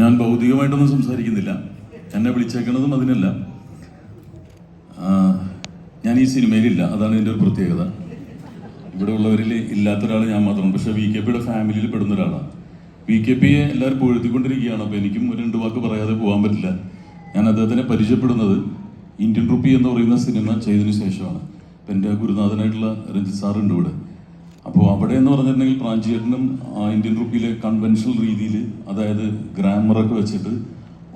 ഞാൻ ഭൗതികമായിട്ടൊന്നും സംസാരിക്കുന്നില്ല. എന്നെ വിളിച്ചേക്കണതും അതിനല്ല. ഞാൻ ഈ സിനിമയിലില്ല. അതാണ് എന്റെ ഒരു പ്രത്യേകത. ഇവിടെ ഉള്ളവരിൽ ഇല്ലാത്ത ഒരാൾ ഞാൻ മാത്രമാണ്. പക്ഷേ വി കെ പിയുടെ ഫാമിലിയിൽ പെടുന്ന ഒരാളാണ് വി കെ പിയെ എല്ലാവരും പൊഴുത്തിക്കൊണ്ടിരിക്കുകയാണ് അപ്പോൾ എനിക്കും ഒരു രണ്ട് വാക്ക് പറയാതെ പോകാൻ പറ്റില്ല. ഞാൻ അദ്ദേഹത്തിനെ പരിചയപ്പെടുന്നത് ഇന്ത്യൻ റുപ്പി എന്ന് പറയുന്ന സിനിമ ചെയ്തതിനു ശേഷമാണ്. അപ്പം എന്റെ ഗുരുനാഥനായിട്ടുള്ള രഞ്ജിത് സാറുണ്ട് ഇവിടെ. അപ്പോൾ അവിടെ എന്ന് പറഞ്ഞിട്ടുണ്ടെങ്കിൽ പ്രാഞ്ചിയേട്ടനും ഇന്ത്യൻ റുപ്പിയിലെ കൺവെൻഷണൽ രീതിയിൽ അതായത് ഗ്രാമറൊക്കെ വെച്ചിട്ട്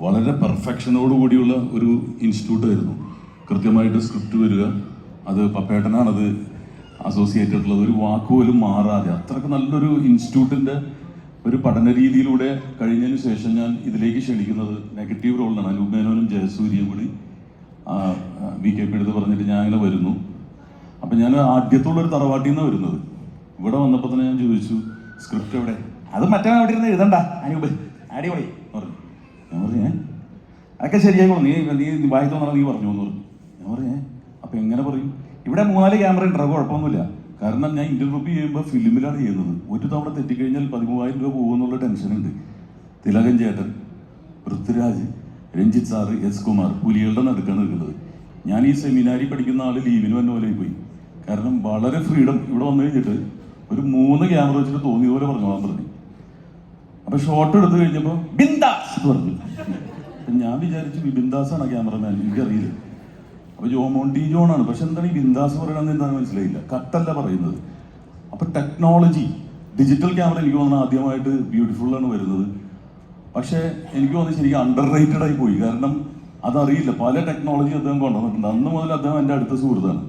വളരെ പെർഫെക്ഷനോട് കൂടിയുള്ള ഒരു ഇൻസ്റ്റിറ്റ്യൂട്ട് ആയിരുന്നു. കൃത്യമായിട്ട് സ്ക്രിപ്റ്റ് വരിക അത് പപ്പേട്ടനാണത് അസോസിയേറ്റ് ഉള്ളത് ഒരു വാക്ക് പോലും മാറാതെ അത്രയ്ക്ക് നല്ലൊരു ഇൻസ്റ്റിറ്റ്യൂട്ടിന്റെ ഒരു പഠന രീതിയിലൂടെ കഴിഞ്ഞതിന് ശേഷം ഞാൻ ഇതിലേക്ക് ക്ഷണിക്കുന്നത് നെഗറ്റീവ് റോളിലാണ് അനൂപ് മേനോനും ജയസൂര്യയും കൂടി വി കെ പി എടുത്ത് പറഞ്ഞിട്ട് ഞാൻ അങ്ങനെ വരുന്നു. അപ്പം ഞാൻ ആദ്യത്തുള്ള ഒരു തറവാട്ടിൽ നിന്നാണ് വരുന്നത്. ഇവിടെ വന്നപ്പോൾ തന്നെ ഞാൻ ചോദിച്ചു സ്ക്രിപ്റ്റ് എവിടെ? അത് മറ്റേ അവിടെ ഇരുന്ന് എഴുതണ്ട. അനൂപ് അടിപൊളി പറഞ്ഞു. ഞാൻ പറഞ്ഞേ അതൊക്കെ ശരിയാകുമോ നീ നീ വായി തോന്നണം നീ പറഞ്ഞു എന്ന് പറഞ്ഞു. ഞാൻ പറഞ്ഞേ അപ്പം എങ്ങനെ പറയും? ഇവിടെ മൂന്നാൽ ക്യാമറ ഉണ്ട് അത് കുഴപ്പമൊന്നുമില്ല. കാരണം ഞാൻ ഇന്റർവ്യൂ ചെയ്യുമ്പോൾ ഫിലിമിലാണ് ചെയ്യുന്നത്. ഒരു തവണ തെറ്റിക്കഴിഞ്ഞാൽ പതിമൂവായിരം രൂപ പോകുമെന്നുള്ള ടെൻഷനുണ്ട് തിലകൻ ചേട്ടൻ പൃഥ്വിരാജ് രഞ്ജിത്ത് സാറ് എസ് കുമാർ പുലികളുടെ നടുക്കാണ് നിൽക്കുന്നത്. ഞാൻ ഈ സെമിനാരി പഠിക്കുന്ന ആൾ ലീവിന് വന്ന പോലെ പോയി കാരണം വളരെ ഫ്രീഡം ഇവിടെ വന്നു കഴിഞ്ഞിട്ട് ഒരു മൂന്ന് ക്യാമറ വെച്ചിട്ട് തോന്നിയ പോലെ പറഞ്ഞോളാൻ പറഞ്ഞു. അപ്പൊ ഷോട്ട് എടുത്തു കഴിഞ്ഞപ്പോ ബിന്ദാസ് എന്ന് പറഞ്ഞു. ഞാൻ വിചാരിച്ചു ബിന്ദാസ് ആണ് ക്യാമറമാൻ എനിക്കറിയില്ല. അപ്പൊ ജോമോണ്ടി ജോൺ ആണ് പക്ഷെ എന്താണ് ഈ ബിന്ദാസ് പറയണമെന്ന് എന്താണെന്ന് മനസ്സിലായില്ല. കട്ടല്ല പറയുന്നത്. അപ്പൊ ടെക്നോളജി ഡിജിറ്റൽ ക്യാമറ എനിക്ക് തോന്നുന്നു ആദ്യമായിട്ട് ബ്യൂട്ടിഫുൾ ആണ് വരുന്നത്. പക്ഷേ എനിക്ക് തോന്നുന്നു ശരിക്കും അണ്ടർ റേറ്റഡ് ആയി പോയി. കാരണം അതറിയില്ല. പല ടെക്നോളജി അദ്ദേഹം കൊണ്ടുവന്നിട്ടുണ്ട്. അന്ന് മുതൽ അദ്ദേഹം എന്റെ അടുത്ത സുഹൃത്താണ്.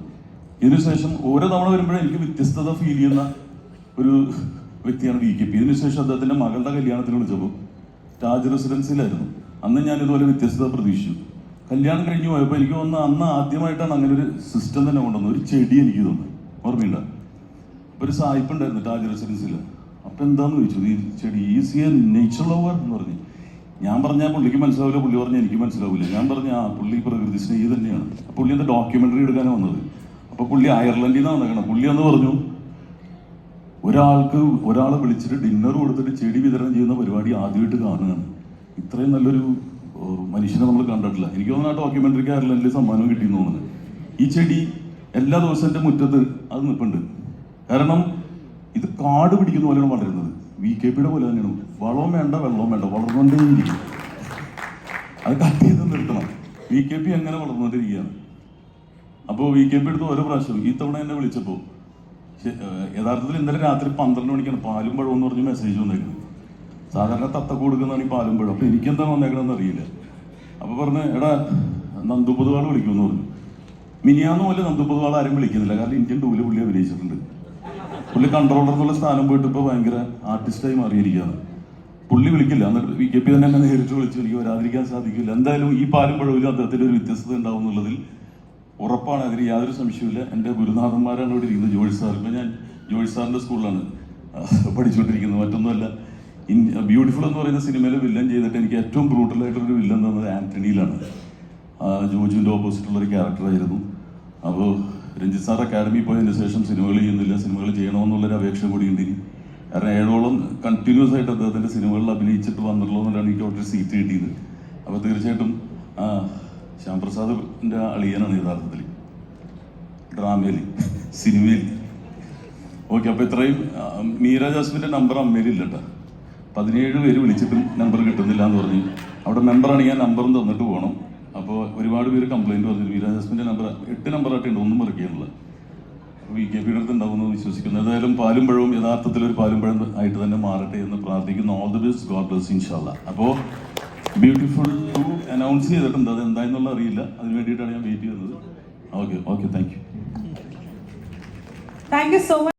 ഇതിനുശേഷം ഓരോ തവണ വരുമ്പോഴും എനിക്ക് വ്യത്യസ്തത ഫീൽ ചെയ്യുന്ന ഒരു വ്യക്തിയാണ് വി കെ പി. ഇതിനുശേഷം അദ്ദേഹത്തിന്റെ മകളുടെ കല്യാണത്തിന് വിളിച്ചപ്പോൾ താജ് റെസിഡൻസിലായിരുന്നു അന്ന് ഞാൻ ഇതുപോലെ വ്യത്യസ്തത പ്രതീക്ഷിച്ചു. കല്യാണം കഴിഞ്ഞു പോയപ്പോൾ എനിക്ക് തോന്നുന്നു അന്ന് ആദ്യമായിട്ടാണ് അങ്ങനെ ഒരു സിസ്റ്റം തന്നെ കൊണ്ടുവന്നത്. ഒരു ചെടി എനിക്ക് തോന്നുന്നു. ഓർമ്മയുണ്ട? ഒരു സായിപ്പ് ഉണ്ടായിരുന്നു താജ് റെസിഡൻസിൽ അപ്പൊ എന്താന്ന് ചോദിച്ചു? ഈ ചെടി ഈസി നേച്ചർ ലവർ എന്ന് പറഞ്ഞു. ഞാൻ പറഞ്ഞാൽ പുള്ളിക്ക് മനസ്സിലാവില്ല പുള്ളി പറഞ്ഞാൽ എനിക്ക് മനസ്സിലാവില്ല. ഞാൻ പറഞ്ഞ ആ പുള്ളി പ്രകൃതി സ്നേഹി തന്നെയാണ് പുള്ളി എന്താ ഡോക്യുമെന്ററി എടുക്കാനാണ് വന്നത്? അപ്പോൾ പുള്ളി അയർലൻഡിൽ നിന്നാണ് നടക്കണം പുള്ളി എന്ന് പറഞ്ഞു ഒരാൾക്ക് ഒരാളെ വിളിച്ചിട്ട് ഡിന്നർ കൊടുത്തിട്ട് ചെടി വിതരണം ചെയ്യുന്ന പരിപാടി ആദ്യമായിട്ട് കാണുകയാണ്. ഇത്രയും നല്ലൊരു മനുഷ്യനെ നമ്മൾ കണ്ടിട്ടില്ല. എനിക്ക് തോന്നുന്നു ആ ഡോക്യുമെന്ററിക്ക് അയർലൻഡിൽ സമ്മാനം കിട്ടിയെന്ന് തോന്നുന്നത് ഈ ചെടി എല്ലാ ദിവസവും എന്റെ മുറ്റത്ത് അത് നിൽപ്പുണ്ട്. കാരണം ഇത് കാട് പിടിക്കുന്ന പോലെയാണ് വളരുന്നത്. വി കെ പിയുടെ പോലെ തന്നെയാണ്. വളവും വേണ്ട വെള്ളവും വേണ്ട. വളർന്നുകൊണ്ടേയിരിക്കും. അത് കട്ട് ചെയ്ത് നിർത്തണം. വി കെ പി എങ്ങനെ വളർന്നുകൊണ്ടിരിക്കുകയാണ്? അപ്പോൾ വി കെ പി എടുത്ത് ഓരോ പ്രാവശ്യം ഈ തവണ എന്നെ വിളിച്ചപ്പോൾ യഥാർത്ഥത്തിൽ ഇന്നലെ രാത്രി പന്ത്രണ്ട് മണിക്കാണ് പാലും പഴവും എന്ന് പറഞ്ഞ് മെസ്സേജ് വന്നേക്കുന്നത് സാധാരണ തത്ത കൊടുക്കുന്നതാണ് ഈ പാലും പഴം. അപ്പോൾ എനിക്കെന്താ വന്നേക്കണമെന്ന് അറിയില്ല. അപ്പോൾ പറഞ്ഞ് എടാ നന്ദു പൊതുവാൾ വിളിക്കുമെന്ന് പറഞ്ഞു. മിനിയാന്ന് പോലെ നന്ദു പൊതുവാൾ ആരും വിളിക്കുന്നില്ല. കാരണം ഇന്ത്യൻ ടൂൽ പുള്ളി അഭിനയിച്ചിട്ടുണ്ട്. പുള്ളി കൺട്രോളർ എന്നുള്ള സ്ഥാനം പോയിട്ട് ഇപ്പോൾ ഭയങ്കര ആർട്ടിസ്റ്റായി മാറിയിരിക്കുകയാണ്. പുള്ളി വിളിക്കില്ല. എന്നിട്ട് വി കെ പി തന്നെ എന്നെ നേരിട്ട് വിളിച്ചു. എനിക്ക് വരാതിരിക്കാൻ സാധിക്കില്ല. എന്തായാലും ഈ പാലും പഴവിലും അദ്ദേഹത്തിന്റെ ഒരു വ്യത്യസ്തത ഉണ്ടാവും എന്നുള്ളതിൽ ഉറപ്പാണ് അതിന് യാതൊരു സംശയമില്ല എന്റെ ഗുരുനാഥന്മാരാണ് ഇവിടെ ഇരിക്കുന്നത് ജോയ് സാർ. ഇപ്പം ഞാൻ ജോയ് സാറിന്റെ സ്കൂളിലാണ് പഠിച്ചുകൊണ്ടിരിക്കുന്നത്. മറ്റൊന്നുമല്ല ഇൻ ബ്യൂട്ടിഫുൾ എന്ന് പറയുന്ന സിനിമയിൽ വില്ലൻ ചെയ്തിട്ട് എനിക്ക് ഏറ്റവും ബ്രൂട്ടലായിട്ടൊരു വില്ലൻ തന്നത് ആന്റണിയിലാണ്. ആ, ജോജുവിന്റെ ഓപ്പോസിറ്റുള്ളൊരു ക്യാരക്ടറായിരുന്നു. അപ്പോൾ രഞ്ജിത് സാർ അക്കാഡമി പോയതിന് ശേഷം സിനിമകൾ ചെയ്യുന്നില്ല സിനിമകൾ ചെയ്യണമെന്നുള്ളൊരു അപേക്ഷ കൂടി ഉണ്ട് കാരണം ഏഴോളം കണ്ടിന്യൂസ് ആയിട്ട് അദ്ദേഹത്തിന്റെ സിനിമകളിൽ അഭിനയിച്ചിട്ട് വന്നിട്ടുള്ളതുകൊണ്ടാണ് എനിക്ക് അവിടെ സീറ്റ് കിട്ടിയത്. അപ്പോൾ തീർച്ചയായിട്ടും ശ്യാംപ്രസാദിന്റെ അളിയനാണ് യഥാർത്ഥത്തിൽ ഡ്രാമയിൽ സിനിമയിൽ ഓക്കെ അപ്പോൾ ഇത്രയും മീര ജാസ്മിന്റെ നമ്പർ അമ്മയിലില്ല കേട്ടോ പതിനേഴ് പേര് വിളിച്ചിട്ടും നമ്പർ കിട്ടുന്നില്ല എന്ന് പറഞ്ഞു. അവിടെ മെമ്പറാണെങ്കിൽ ഞാൻ നമ്പറും തന്നിട്ട് പോകണം അപ്പോൾ ഒരുപാട് പേര് കംപ്ലൈന്റ് പറഞ്ഞു മീര ജാസ്മിന്റെ നമ്പർ എട്ട് നമ്പറായിട്ട് ഉണ്ട് ഒന്നും മറിക്കാനുള്ള വി കെ പിയുടെ അടുത്ത് ഉണ്ടാവുമെന്ന് വിശ്വസിക്കുന്നു. ഏതായാലും പാലും പഴവും യഥാർത്ഥത്തിൽ ഒരു പാലും പഴം ആയിട്ട് തന്നെ മാറട്ടെ എന്ന് പ്രാർത്ഥിക്കുന്നു. All the best God bless ഇൻഷാല്ല അപ്പോൾ ബ്യൂട്ടിഫുൾ ടു അനൗൺസ് ചെയ്തിട്ടുണ്ട്. അത് എന്തായെന്നുള്ള അറിയില്ല. അതിന് വേണ്ടിയിട്ടാണ് ഞാൻ വെയിറ്റ് ചെയ്യുന്നത് okay okay thank you thank you so much